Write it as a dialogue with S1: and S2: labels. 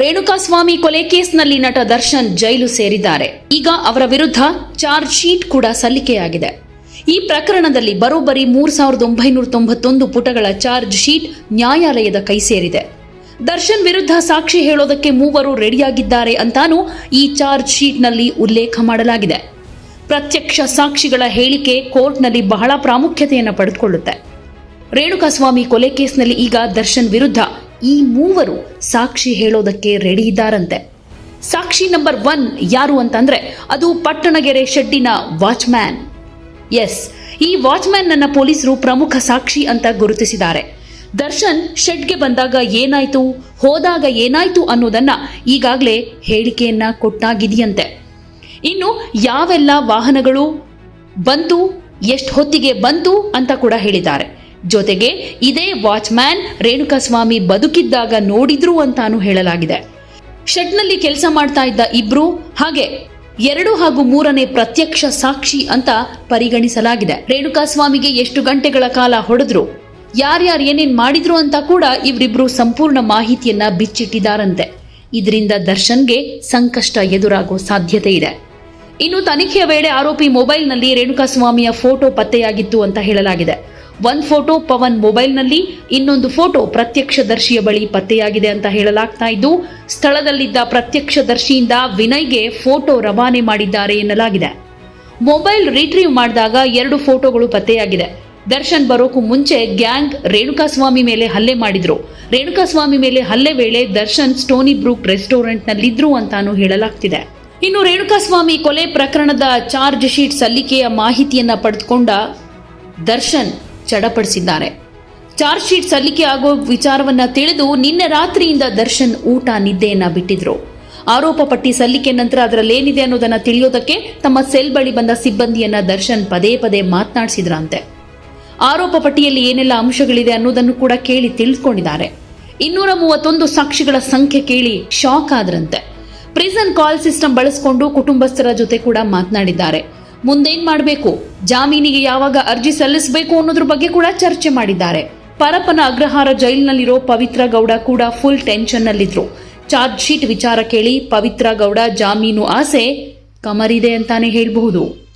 S1: ರೇಣುಕಾಸ್ವಾಮಿ ಕೊಲೆ ಕೇಸ್ನಲ್ಲಿ ನಟ ದರ್ಶನ್ ಜೈಲು ಸೇರಿದ್ದಾರೆ. ಈಗ ಅವರ ವಿರುದ್ಧ ಚಾರ್ಜ್ ಶೀಟ್ ಕೂಡ ಸಲ್ಲಿಕೆಯಾಗಿದೆ. ಈ ಪ್ರಕರಣದಲ್ಲಿ ಬರೋಬ್ಬರಿ ಮೂರ್ ಸಾವಿರದ ಒಂಬೈನೂರ ತೊಂಬತ್ತೊಂದು ಪುಟಗಳ ಚಾರ್ಜ್ ಶೀಟ್ ನ್ಯಾಯಾಲಯದ ಕೈ ಸೇರಿದೆ. ದರ್ಶನ್ ವಿರುದ್ಧ ಸಾಕ್ಷಿ ಹೇಳೋದಕ್ಕೆ ಮೂವರು ರೆಡಿಯಾಗಿದ್ದಾರೆ ಅಂತಾನೂ ಈ ಚಾರ್ಜ್ ಶೀಟ್ನಲ್ಲಿ ಉಲ್ಲೇಖ ಮಾಡಲಾಗಿದೆ. ಪ್ರತ್ಯಕ್ಷ ಸಾಕ್ಷಿಗಳ ಹೇಳಿಕೆ ಕೋರ್ಟ್ನಲ್ಲಿ ಬಹಳ ಪ್ರಾಮುಖ್ಯತೆಯನ್ನು ಪಡೆದುಕೊಳ್ಳುತ್ತೆ. ರೇಣುಕಾಸ್ವಾಮಿ ಕೊಲೆ ಕೇಸ್ನಲ್ಲಿ ಈಗ ದರ್ಶನ್ ವಿರುದ್ಧ ಈ ಮೂವರು ಸಾಕ್ಷಿ ಹೇಳೋದಕ್ಕೆ ರೆಡಿ ಇದ್ದಾರಂತೆ. ಸಾಕ್ಷಿ ನಂಬರ್ ಒನ್ ಯಾರು ಅಂತಂದ್ರೆ ಅದು ಪಟ್ಟಣಗೆರೆ ಶೆಡ್ಡಿನ ವಾಚ್ಮ್ಯಾನ್ ಎಸ್ ಈ ವಾಚ್ಮ್ಯಾನ್ ನನ್ನ ಪೊಲೀಸರು ಪ್ರಮುಖ ಸಾಕ್ಷಿ ಅಂತ ಗುರುತಿಸಿದ್ದಾರೆ. ದರ್ಶನ್ ಶೆಡ್ಗೆ ಬಂದಾಗ ಏನಾಯ್ತು, ಹೋದಾಗ ಏನಾಯ್ತು ಅನ್ನೋದನ್ನ ಈಗಾಗಲೇ ಹೇಳಿಕೆಯನ್ನ ಕೊಟ್ಟಾಗಿದೆಯಂತೆ. ಇನ್ನು ಯಾವೆಲ್ಲ ವಾಹನಗಳು ಬಂತು, ಎಷ್ಟು ಹೊತ್ತಿಗೆ ಬಂತು ಅಂತ ಕೂಡ ಹೇಳಿದ್ದಾರೆ. ಜೊತೆಗೆ ಇದೇ ವಾಚ್ಮ್ಯಾನ್ ರೇಣುಕಾಸ್ವಾಮಿ ಬದುಕಿದ್ದಾಗ ನೋಡಿದ್ರು ಅಂತಾನು ಹೇಳಲಾಗಿದೆ. ಶೆಡ್ನಲ್ಲಿ ಕೆಲಸ ಮಾಡ್ತಾ ಇದ್ದ ಇಬ್ರು ಹಾಗೆ ಎರಡು ಹಾಗೂ ಮೂರನೇ ಪ್ರತ್ಯಕ್ಷ ಸಾಕ್ಷಿ ಅಂತ ಪರಿಗಣಿಸಲಾಗಿದೆ. ರೇಣುಕಾಸ್ವಾಮಿಗೆ ಎಷ್ಟು ಗಂಟೆಗಳ ಕಾಲ ಹೊಡೆದ್ರು? ಯಾರ್ಯಾರು ಏನೇನ್ ಮಾಡಿದ್ರು ಅಂತ ಕೂಡ ಇವರಿಬ್ರು ಸಂಪೂರ್ಣ ಮಾಹಿತಿಯನ್ನ ಬಿಚ್ಚಿಟ್ಟಿದ್ದಾರಂತೆ. ಇದರಿಂದ ದರ್ಶನ್ಗೆ ಸಂಕಷ್ಟ ಎದುರಾಗೋ ಸಾಧ್ಯತೆ ಇದೆ. ಇನ್ನು ತನಿಖೆಯ ವೇಳೆ ಆರೋಪಿ ಮೊಬೈಲ್ನಲ್ಲಿ ರೇಣುಕಾಸ್ವಾಮಿಯ ಫೋಟೋ ಪತ್ತೆಯಾಗಿತ್ತು ಅಂತ ಹೇಳಲಾಗಿದೆ. ಒಂದ್ ಫೋಟೋ ಪವನ್ ಮೊಬೈಲ್ನಲ್ಲಿ ಇನ್ನೊಂದು ಫೋಟೋ ಪ್ರತ್ಯಕ್ಷದರ್ಶಿಯ ಬಳಿ ಪತ್ತೆಯಾಗಿದೆ ಅಂತ ಹೇಳಲಾಗ್ತಾ ಇದ್ದು, ಸ್ಥಳದಲ್ಲಿದ್ದ ಪ್ರತ್ಯಕ್ಷದರ್ಶಿಯಿಂದ ವಿನಯ್ಗೆ ಫೋಟೋ ರವಾನೆ ಮಾಡಿದ್ದಾರೆ ಎನ್ನಲಾಗಿದೆ. ಮೊಬೈಲ್ ರಿಟ್ರೀವ್ ಮಾಡಿದಾಗ ಎರಡು ಫೋಟೋಗಳು ಪತ್ತೆಯಾಗಿದೆ. ದರ್ಶನ್ ಬರೋಕು ಮುಂಚೆ ಗ್ಯಾಂಗ್ ರೇಣುಕಾಸ್ವಾಮಿ ಮೇಲೆ ಹಲ್ಲೆ ಮಾಡಿದ್ರು. ರೇಣುಕಾಸ್ವಾಮಿ ಮೇಲೆ ಹಲ್ಲೆ ವೇಳೆ ದರ್ಶನ್ ಸ್ಟೋನಿ ಬ್ರೂಕ್ ರೆಸ್ಟೋರೆಂಟ್ನಲ್ಲಿದ್ರು ಅಂತಾನು ಹೇಳಲಾಗ್ತಿದೆ. ಇನ್ನು ರೇಣುಕಾಸ್ವಾಮಿ ಕೊಲೆ ಪ್ರಕರಣದ ಚಾರ್ಜ್ ಶೀಟ್ ಸಲ್ಲಿಕೆಯ ಮಾಹಿತಿಯನ್ನ ಪಡೆದುಕೊಂಡ ದರ್ಶನ್ ಚಡಪಡಿಸಿದ್ದಾರೆ. ಚಾರ್ಜ್ ಶೀಟ್ ಸಲ್ಲಿಕೆ ಆಗೋ ವಿಚಾರವನ್ನ ತಿಳಿದು ನಿನ್ನೆ ರಾತ್ರಿಯಿಂದ ದರ್ಶನ್ ಊಟ ನಿದ್ದೆಯನ್ನ ಬಿಟ್ಟಿದ್ರು. ಆರೋಪ ಪಟ್ಟಿ ಸಲ್ಲಿಕೆ ನಂತರ ಅದರಲ್ಲೇನಿದೆ ಅನ್ನೋದನ್ನ ತಿಳಿಯೋದಕ್ಕೆ ತಮ್ಮ ಸೆಲ್ ಬಳಿ ಬಂದ ಸಿಬ್ಬಂದಿಯನ್ನ ದರ್ಶನ್ ಪದೇ ಪದೇ ಮಾತನಾಡಿಸಿದ್ರಂತೆ. ಆರೋಪ ಪಟ್ಟಿಯಲ್ಲಿ ಏನೆಲ್ಲ ಅಂಶಗಳಿದೆ ಅನ್ನೋದನ್ನು ಕೂಡ ಕೇಳಿ ತಿಳಿದುಕೊಂಡಿದ್ದಾರೆ ಇನ್ನೂರ ಮೂವತ್ತೊಂದು ಸಾಕ್ಷಿಗಳ ಸಂಖ್ಯೆ ಕೇಳಿ ಶಾಕ್ ಆದ್ರಂತೆ. ಪ್ರಿಸನ್ ಕಾಲ್ ಸಿಸ್ಟಮ್ ಬಳಸಿಕೊಂಡು ಕುಟುಂಬಸ್ಥರ ಜೊತೆ ಕೂಡ ಮಾತನಾಡಿದ್ದಾರೆ. ಮುಂದೇನ್ ಮಾಡಬೇಕು? ಜಾಮೀನಿಗೆ ಯಾವಾಗ ಅರ್ಜಿ ಸಲ್ಲಿಸಬೇಕು ಅನ್ನೋದ್ರ ಬಗ್ಗೆ ಕೂಡ ಚರ್ಚೆ ಮಾಡಿದ್ದಾರೆ. ಪರಪ್ಪನ ಅಗ್ರಹಾರ ಜೈಲಿನಲ್ಲಿರೋ ಪವಿತ್ರ ಗೌಡ ಕೂಡ ಫುಲ್ ಟೆನ್ಷನ್ನಲ್ಲಿದ್ರು. ಚಾರ್ಜ್ ಶೀಟ್ ವಿಚಾರ ಕೇಳಿ ಪವಿತ್ರ ಗೌಡ ಜಾಮೀನು ಆಸೆ ಕಮರಿದೆ ಅಂತಾನೆ ಹೇಳಬಹುದು.